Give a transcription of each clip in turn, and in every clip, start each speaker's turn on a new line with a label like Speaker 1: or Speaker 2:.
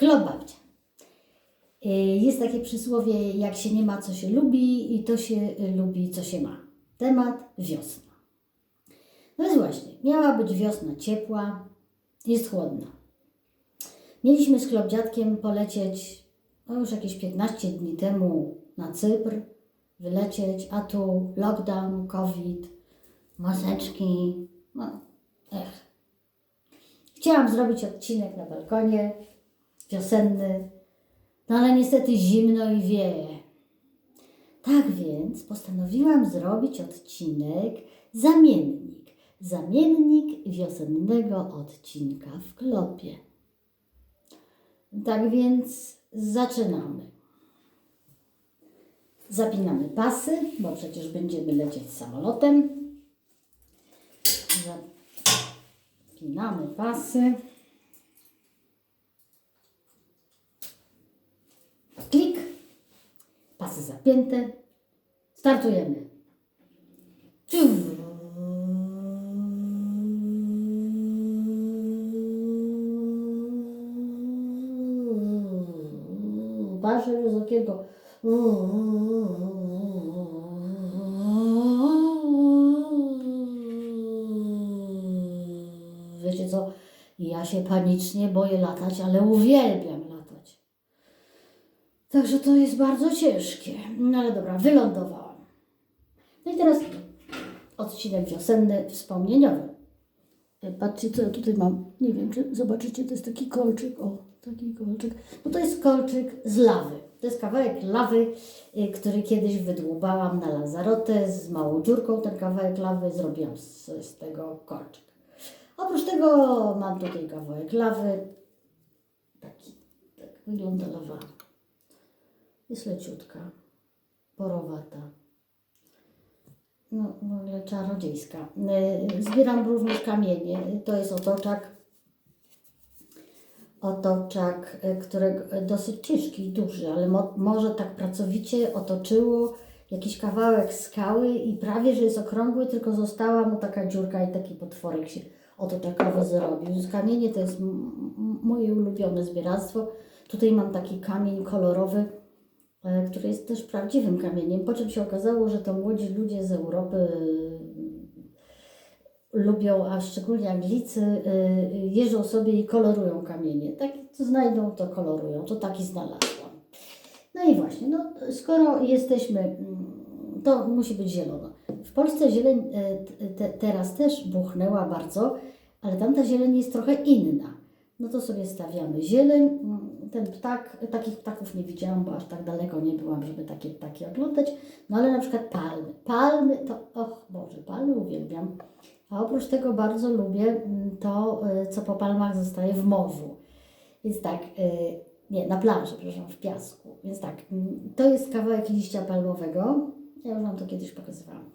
Speaker 1: Klop babcia. Y, Jest takie przysłowie, jak się nie ma, co się lubi i to się y, lubi, co się ma. Temat wiosna. No więc właśnie, miała być wiosna ciepła, jest chłodna. Mieliśmy z klopdziadkiem polecieć no już jakieś 15 dni temu na Cypr, wylecieć, a tu lockdown, covid, maseczki, no ech. Chciałam zrobić odcinek na balkonie, wiosenny, no ale niestety zimno i wieje. Tak więc postanowiłam zrobić odcinek zamiennik. Zamiennik wiosennego odcinka w klopie. Tak więc zaczynamy. Zapinamy pasy, bo przecież będziemy lecieć samolotem. Zapinamy pasy. Pasy zapięte. Startujemy. Ciu. Patrzę z. Wiecie co? Ja się panicznie boję latać, ale uwielbiam. Także to jest bardzo ciężkie. No ale dobra, wylądowałam. No i teraz odcinek wiosenny, wspomnieniowy. E, Patrzcie, co ja tutaj mam. Nie wiem, czy zobaczycie, to jest taki kolczyk. O, taki kolczyk. No to jest kolczyk z lawy. To jest kawałek lawy, y, który kiedyś wydłubałam na Lazarotę z małą dziurką. Ten kawałek lawy zrobiłam z, z tego kolczyk. Oprócz tego mam tutaj kawałek lawy. Taki, tak wygląda lawa. Jest leciutka, porowata. No, w ogóle czarodziejska. Y, Zbieram również kamienie. To jest otoczak. Otoczak, y, którego y, dosyć ciężki i duży, ale mo, może tak pracowicie otoczyło jakiś kawałek skały i prawie, że jest okrągły, tylko została mu taka dziurka i taki potworek się otoczakowy zrobił. Kamienie to jest moje ulubione zbieractwo. Tutaj mam taki kamień kolorowy, e, który jest też prawdziwym kamieniem, po czym się okazało, że to młodzi ludzie z Europy y, lubią, a szczególnie Anglicy, y, jeżdżą sobie i kolorują kamienie. Tak, co znajdą, to kolorują. To taki znalazłam. No i właśnie, no, skoro jesteśmy, mm, to musi być zielono. W Polsce zieleń e, te, teraz też buchnęła bardzo, ale tamta zieleń jest trochę inna. No to sobie stawiamy zieleń. Ten ptak, takich ptaków nie widziałam, bo aż tak daleko nie byłam, żeby takie ptaki oglądać. No ale na przykład palmy. Palmy to, och Boże, palmy uwielbiam. A oprócz tego bardzo lubię mm, to, y, co po palmach zostaje w morzu. Więc tak, y, nie, na plaży, przepraszam, w piasku. Więc tak, mm, to jest kawałek liścia palmowego. Ja już Wam to kiedyś pokazywałam.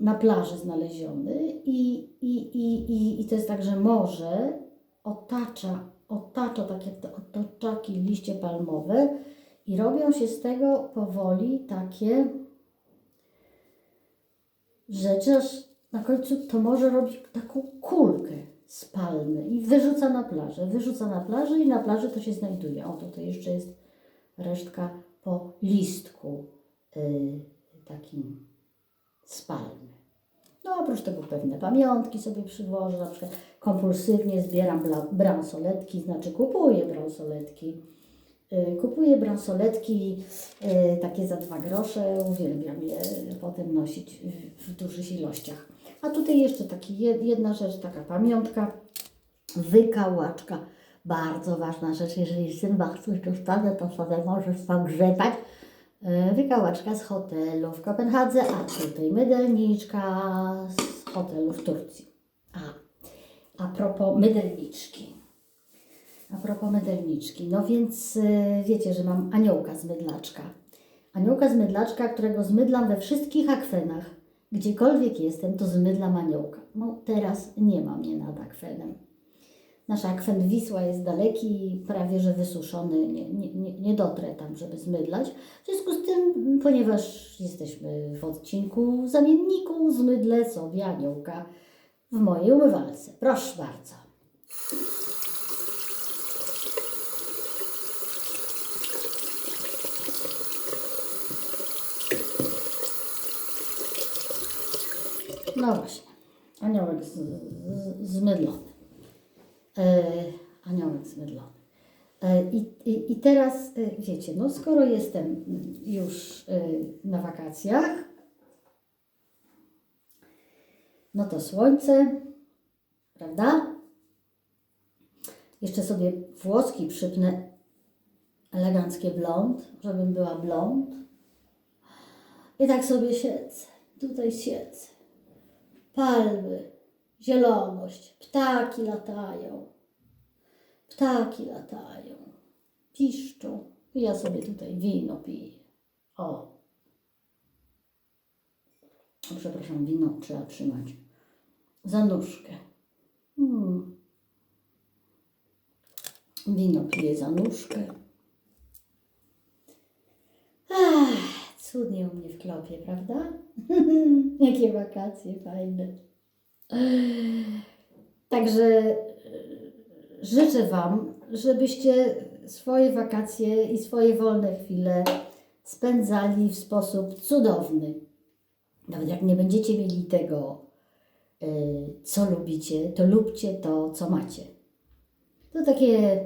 Speaker 1: Na plaży znaleziony i, i, i, i, i to jest tak, że morze otacza, otacza takie te otoczaki liście palmowe i robią się z tego powoli takie rzeczy, aż na końcu to może robić taką kulkę z palmy i wyrzuca na plażę. Wyrzuca na plażę i na plaży to się znajduje. O, tutaj jeszcze jest resztka po listku y, takim z palmy. No oprócz tego pewne pamiątki sobie przywożę, na przykład kompulsywnie zbieram bransoletki, znaczy kupuję bransoletki. Y, Kupuję bransoletki y, takie za dwa grosze, uwielbiam je potem nosić w, dużych ilościach. A tutaj jeszcze taki jed- jedna rzecz, taka pamiątka, wykałaczka. Bardzo ważna rzecz, jeżeli zębach coś dostanę, to sobie możesz pogrzebać. Y, Wykałaczka z hotelu w Kopenhadze, a tutaj mydelniczka z hotelu w Turcji. A, a propos mydelniczki. A propos mydelniczki, no więc y, wiecie, że mam aniołka z mydlaczka. Aniołka z mydlaczka, którego zmydlam we wszystkich akwenach. Gdziekolwiek jestem, to zmydlam aniołka. No teraz nie mam mnie nad akwenem. Nasz akwent Wisła jest daleki, prawie że wysuszony, nie, nie, nie dotrę tam, żeby zmydlać. W związku z tym, ponieważ jesteśmy w odcinku zamienniku, zmydlę sobie aniołka w mojej umywalce. Proszę bardzo. No właśnie, aniołek z, z, zmydlony. E, aniołek zmydlony. E, i, i, I teraz e, wiecie, no skoro jestem już na wakacjach, no to słońce, prawda? Jeszcze sobie włoski przypnę eleganckie blond, żebym była blond. I tak sobie siedzę, tutaj siedzę. Palmy, zieloność, ptaki latają. Ptaki latają, piszczą. Ja sobie tutaj wino piję. O przepraszam, wino trzeba trzymać. Za nóżkę. Hmm. Wino piję za nóżkę. Ach, cudnie u mnie w klopie, prawda? Jakie wakacje fajne. Także e, życzę Wam, żebyście swoje wakacje i swoje wolne chwile spędzali w sposób cudowny. Nawet jak nie będziecie mieli tego, y, co lubicie, to lubcie to, co macie. To takie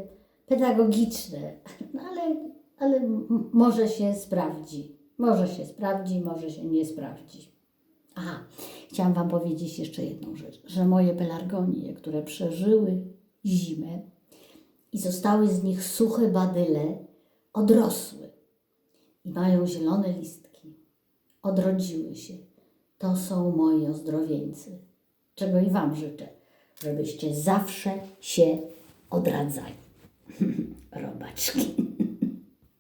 Speaker 1: pedagogiczne, ale, ale może się sprawdzi. Może się sprawdzi, może się nie sprawdzi. Aha, chciałam Wam powiedzieć jeszcze jedną rzecz, że moje pelargonie, które przeżyły zimę i zostały z nich suche badyle, odrosły i mają zielone listki, odrodziły się. To są moi ozdrowieńcy, czego i Wam życzę, żebyście zawsze się odradzali. Robaczki.